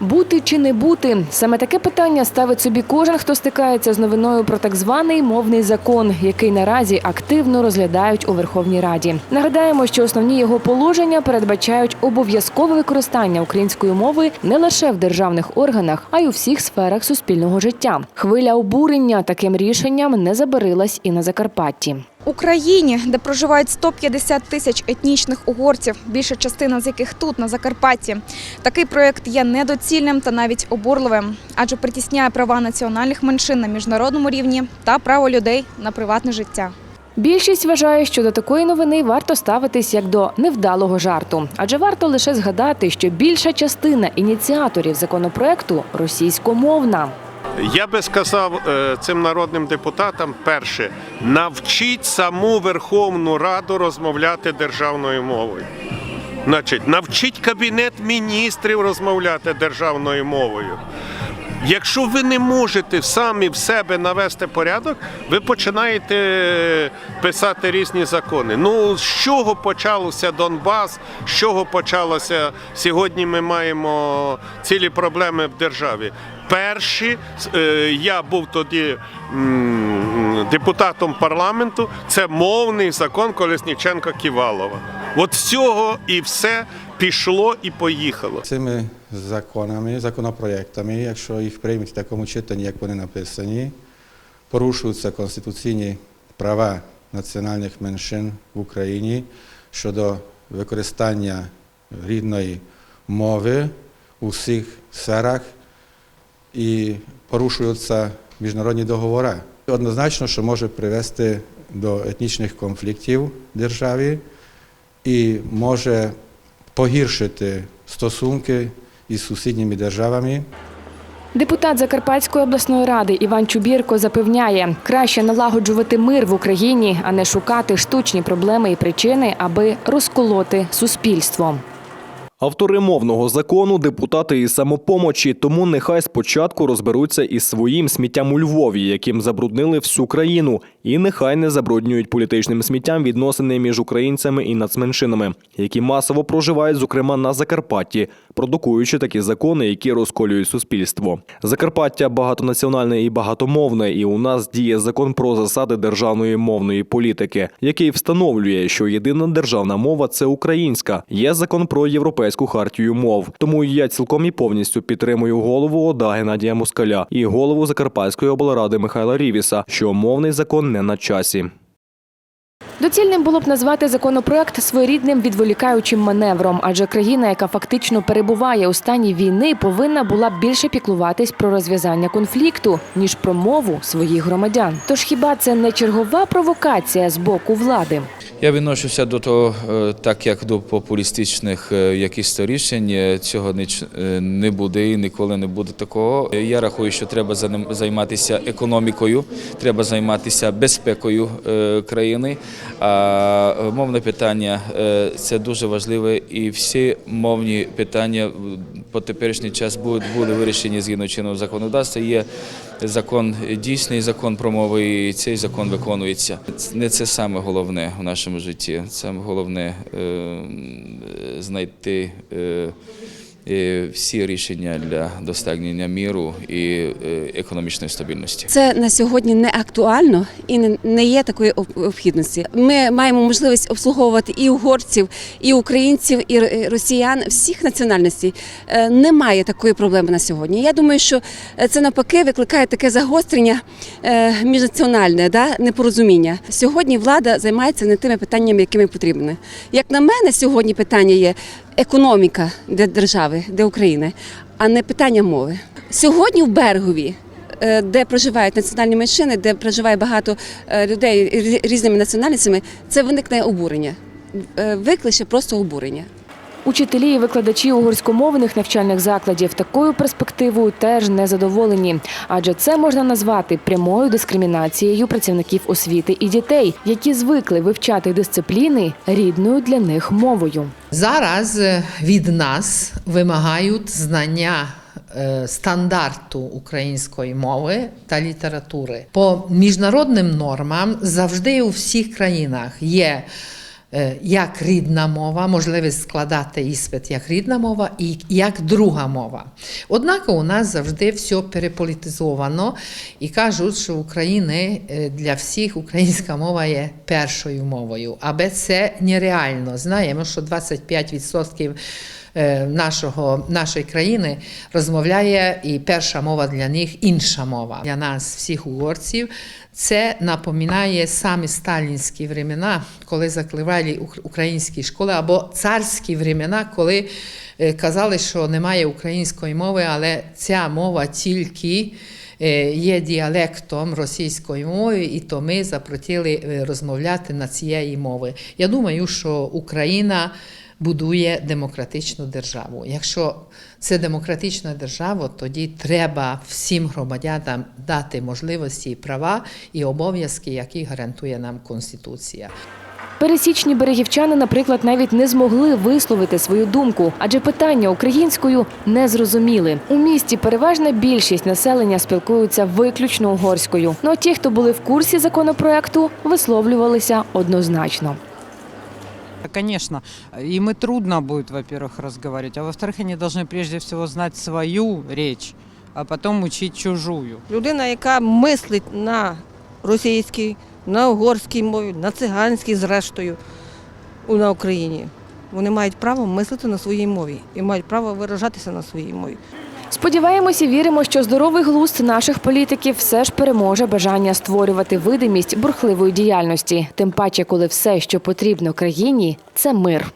Бути чи не бути саме таке питання ставить собі кожен, хто стикається з новиною про так званий мовний закон, який наразі активно розглядають у Верховній Раді. Нагадаємо, що основні його положення передбачають обов'язкове використання української мови не лише в державних органах, а й у всіх сферах суспільного життя. Хвиля обурення таким рішенням не забарилась і на Закарпатті. Україні, де проживають 150 тисяч етнічних угорців, більша частина з яких тут, на Закарпатті. Такий проєкт є недоцільним та навіть обурливим, адже притісняє права національних меншин на міжнародному рівні та право людей на приватне життя. Більшість вважає, що до такої новини варто ставитись як до невдалого жарту, адже варто лише згадати, що більша частина ініціаторів законопроекту російськомовна. Я би сказав е, цим народним депутатам перше, навчіть саму Верховну Раду розмовляти державною мовою. Значить, навчіть Кабінет міністрів розмовляти державною мовою. Якщо ви не можете самі в себе навести порядок, ви починаєте е, писати різні закони. Ну з чого почалося Донбас? З чого почалося сьогодні? Ми маємо цілі проблеми в державі. Перші е, я був тоді депутатом парламенту. Це мовний закон Колесніченка Ківалова. От з цього і все пішло і поїхало. Цими законами, законопроєктами, якщо їх приймуть в такому читанні, як вони написані, порушуються конституційні права національних меншин в Україні щодо використання рідної мови у всіх сферах і порушуються міжнародні договори. Однозначно, що може привести до етнічних конфліктів в державі і може погіршити стосунки із сусідніми державами. Депутат Закарпатської обласної ради Іван Чубірко запевняє, краще налагоджувати мир в Україні, а не шукати штучні проблеми і причини, аби розколоти суспільство. Автори мовного закону депутати із самопомочі, тому нехай спочатку розберуться із своїм сміттям у Львові, яким забруднили всю країну, і нехай не забруднюють політичним сміттям відносини між українцями і нацменшинами, які масово проживають, зокрема на Закарпатті, продукуючи такі закони, які розколюють суспільство. Закарпаття багатонаціональне і багатомовне, і у нас діє закон про засади державної мовної політики, який встановлює, що єдина державна мова це українська. Є закон про європейську хартію мов. Тому я цілком і повністю підтримую голову ОДА Геннадія Москаля і голову Закарпатської облради Михайла Рівіса, що мовний закон не на часі. Доцільним було б назвати законопроект своєрідним відволікаючим маневром, адже країна, яка фактично перебуває у стані війни, повинна була б більше піклуватись про розв'язання конфлікту ніж про мову своїх громадян. Тож хіба це не чергова провокація з боку влади? Я відношуся до того, е, так як до популістичних е, якихось рішень. Е, Цього не, буде і ніколи не буде такого. Я рахую, що треба займатися економікою, треба займатися безпекою країни. А мовне питання е, це дуже важливе, і всі мовні питання по теперішній час будуть були вирішені згідно чинного законодавства. Є закон дійсний закон про мови, і цей закон виконується. Не це саме головне в нашому житті. Саме головне е, знайти е, всі рішення для досягнення міру і е, економічної стабільності. Це на сьогодні не актуально і не- є такої об- необхідності. Ми маємо можливість обслуговувати і угорців, і українців, і росіян всіх національностей. Е, Немає такої проблеми на сьогодні. Я думаю, що е, це навпаки викликає таке загострення е, міжнаціональне, да, непорозуміння. Сьогодні влада займається не тими питаннями, якими потрібні. Як на мене, сьогодні питання є економіка для держави, для України, а не питання мови. Сьогодні в Бергові е, де проживають національні меншини, де проживає багато е, людей рі- різними національностями, це виникне обурення. Е, Викличе просто обурення. Учителі і викладачі угорськомовних навчальних закладів такою перспективою теж не задоволені, адже це можна назвати прямою дискримінацією працівників освіти і дітей, які звикли вивчати дисципліни рідною для них мовою. Зараз е, від нас вимагають знання е, стандарту української мови та літератури. По міжнародним нормам завжди у всіх країнах є як рідна мова, можливість складати іспит як рідна мова і як друга мова. Однак у нас завжди все переполітизовано і кажуть, що в Україні е, для всіх українська мова є першою мовою. Аби це нереально. Знаємо, що 25% е, нашого, нашої країни розмовляє і перша мова для них інша мова. Для нас, всіх угорців, це напоминає самі сталінські времена, коли закривали українські школи, або царські времена, коли е, казали, що немає української мови, але ця мова тільки е, є діалектом російської мови, і то ми запротили е, розмовляти на цієї мови. Я думаю, що Україна будує демократичну державу. Якщо це демократична держава, тоді треба всім громадянам дати можливості права і обов'язки, які гарантує нам Конституція. Пересічні берегівчани, наприклад, навіть не змогли висловити свою думку, адже питання українською не зрозуміли. У місті переважна більшість населення спілкуються виключно угорською. Ну а ті, хто були в курсі законопроекту, висловлювалися однозначно. Конечно, им и трудно будет, во-первых, разговаривать, а во-вторых, они должны прежде всего знать свою речь, а потом учить чужую. Людина, яка мислить на російській, на угорській мові, на циганській, зрештою, у- на Україні. Вони мають право мислити на своїй мові і мають право виражатися на своїй мові. Сподіваємося, віримо, що здоровий глузд наших політиків все ж переможе бажання створювати видимість бурхливої діяльності. Тим паче, коли все, що потрібно країні, це мир.